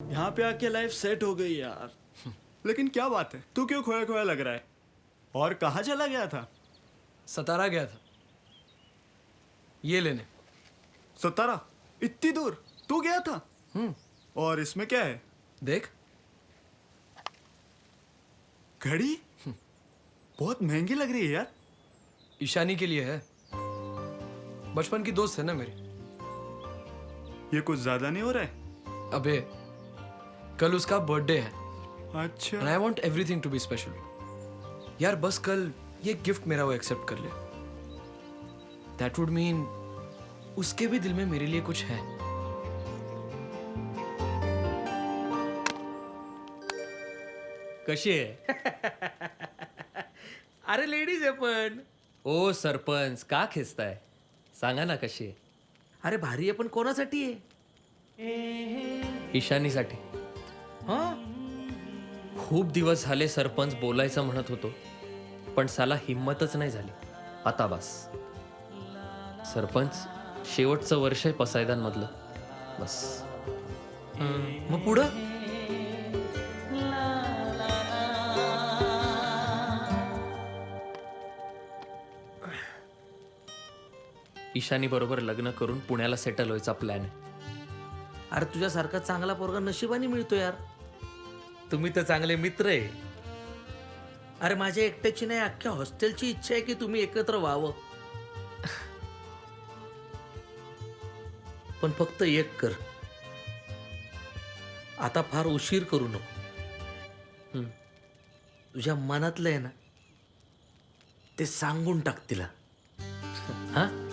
यहाँ पे आके life set हो गई यार। लेकिन क्या बात है? तू क्यों खोया खोया लग रहा है? और कहाँ चला गया था? सतारा गया था। ये लेने। सतारा? इतनी दूर? तू गया था? हम्म। और इसमें क्या है? देख। घड़ी? बहुत महँगी लग रही है यार। ईशानी के लिए है। बचपन की दोस्त है ना मेरी? ये कुछ ज़्यादा नहीं हो रहा है? अबे कल उसका बर्थडे है। अच्छा। And I want everything to be special यार बस कल ये गिफ्ट मेरा वो एक्सेप्ट कर ले। दैट वुड मीन उसके भी दिल में मेरे लिए कुछ है। कशी आहे अरे लेडीज आहे पण। ओ सरपंच का खेचताय सांगा ना कशी आहे अरे भारी आहे पण कोणासाठी आहे? ईशानीसाठी। खूप दिवस झाले सरपंच बोलायचं म्हणत होतो पण साला हिंमतच नाही झाली. आता बस. सरपंच शेवटचं वर्ष आहे पसायदांमधलं. बस. मग पुढं? ईशानी बरोबर लग्न करून पुण्याला सेटल व्हायचा प्लॅन आहे. अरे तुझ्यासारखा चांगला पोरगा नशिबाने मिळतो यार. तुम्ही तर चांगले मित्र आहे. अरे माझ्या एकट्याची नाही अख्ख्या हॉस्टेलची इच्छा आहे की तुम्ही एकत्र व्हावं. पण फक्त एक कर. आता फार उशीर करू नको. तुझ्या मनातलं आहे ना ते सांगून टाक तिला. हा?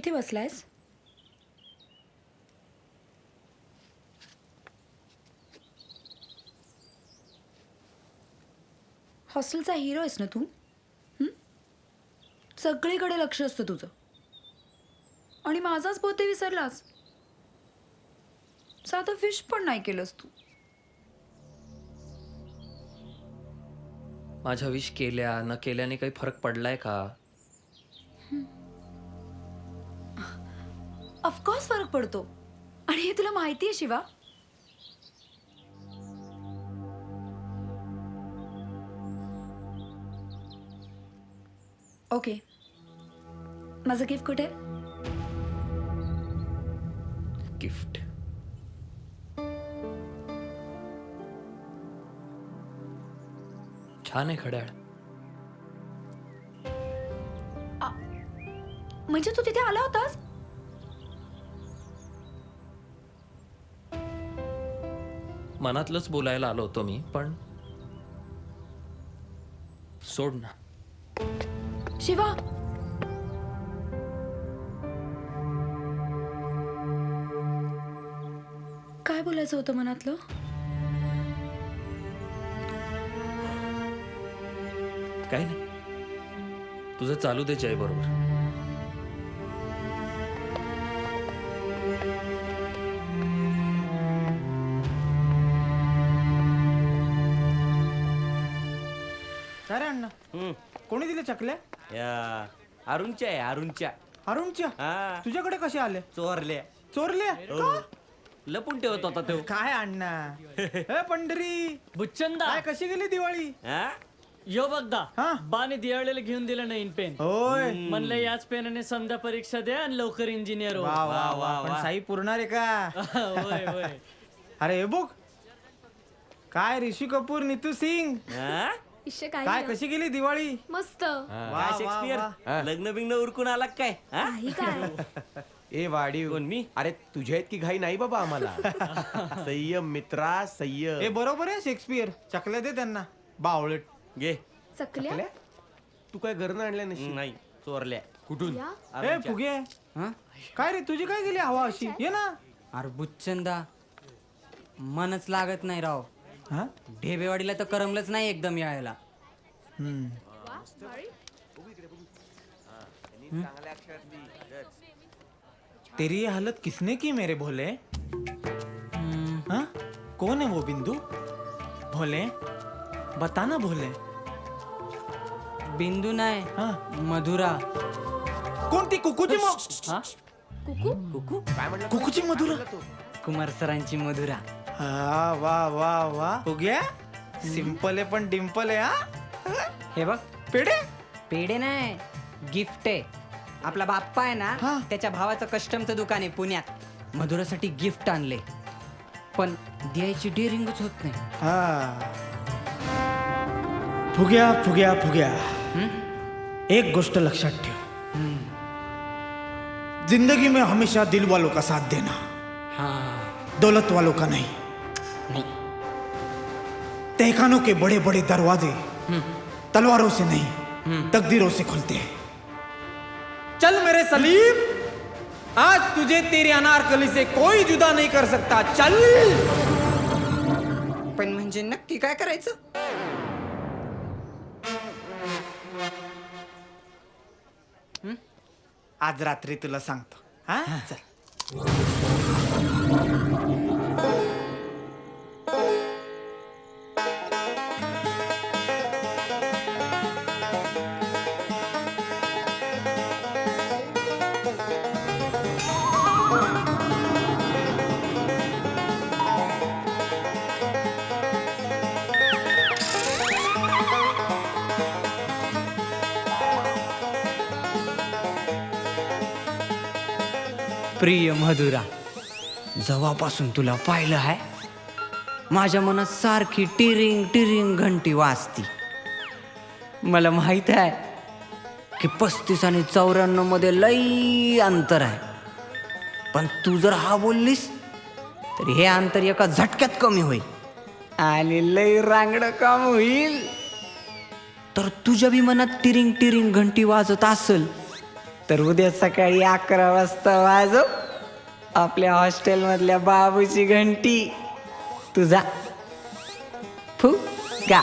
इथे बसलायस? हॉस्टेलचा हिरो आहेस ना तू? सगळीकडे लक्ष असतं तुझं. आणि माझाच पोते विसरलास. साधं फिश पण नाही केलंस तू. माझ्या विश केल्या न केल्याने काही फरक पडलाय का? ऑफकोर्स फरक पडतो. आणि हे तुला माहिती आहे शिवा? ओके माझं गिफ्ट कुठे? गिफ्ट छान आहे खड्याळ. म्हणजे तू तिथे आला होतास? मनातलंच बोलायला आलो होतो मी पण सोड ना. शिवा! काय बोलायचं होतं मनातलं? काही नाही. तुझं चालू दे जय बरोबर काय रे अण्णा? कोणी दिले चकल्या? या अरुणच्या आहे अरुणच्या. अरुणच्या? हा. तुझ्याकडे कसे आले? चोरल्या. चोरल्या? का? लपून ठेवत होता तो. काय अण्णा? ए पंढरी. बुच्चंदा. काय कशी गेली दिवाळी? हा? यो बघदा हा? बाने दिवाळीला घेऊन दिलं नाही पेन. होय. म्हणलं याच पेनाने समजा परीक्षा द्या आणि लवकर इंजिनियर हो. वा वा वा पण साई पुरणार आहे का? होय होय. अरे हे बघ. काय ऋषी कपूर नितू सिंग? हा? काय कशी गेली दिवाळी? मस्त. काय वा, शेक्सपियर लग्न बिग्न उरकून आला का काय? हा? काही काय. ए वाडी. कोण मी? अरे तुझ्या इतकी घाई नाही बाबा आम्हाला. संयम मित्रा हे संयम बरोबर आहे शेक्सपियर चकल्या दे त्यांना. बावळट. घे. चकल्या? तू काय घरनं आणल्या नशी नाही चोरल्या. कुठून? ए फुगे. काय रे तुझी काय गेली हवा अशी? ये ना. अरे बुच्चंदा. मनच लागत नाही राव. हा? ढेबेवाडीला तर करमलंच नाही एकदम यायला. तेरी ये हालत किसने की मेरे भोले? हाँ? कौन है वो बिंदु? भोले? बताना भोले। बिंदू नाही हा? मधुरा. कोणती? कुकूची म- हा? कुकूची मधुरा? कुमार सरांची मधुरा. हा वा वा वा. फुग्या सिंपल आहे पण डिम्पल आहे हा? हे बघ. पेढे? पेढे नाही गिफ्ट आहे. आपला बाप्पा आहे हा. ना त्याच्या भावाचं कस्टमचं दुकान आहे पुण्यात. मधुरासाठी गिफ्ट आणले. पण द्यायची डेअरिंगच होत नाही. हा. फुग्या फुग्या फुग्या. एक गोष्ट लक्षात ठेव. जिंदगी में हमेशा दिल वालों का साथ देना. दौलत वालों का नहीं. तहखानों के बड़े बड़े दरवाजे तलवारों से नहीं तकदीरों से खुलते हैं। चल मेरे सलीम आज तुझे तेरी अनारकली से कोई जुदा नहीं कर सकता। चल। पण म्हणजे नक्की काय करायचं? आज रात्री तुला सांगतो. हा. चल. प्रिय मधुरा जवापासून तुला पाहिलं आहे माझ्या मनात सारखी टिरिंग टिरिंग घंटी वाजती. मला माहीत आहे की पस्तीस आणि चौऱ्याण्णवमध्ये लई अंतर आहे. पण तू जर हा बोललीस तर हे अंतर एका झटक्यात कमी होईल. आणि लई रांगडं काम होईल. तर तुझ्या बी मनात टिरिंग टिरिंग घंटी वाजत असेल तर उद्या सकाळी अकरा वाजता वाजव. आपल्या हॉस्टेलमधल्या बाबूची घंटी. तुझा फू गा.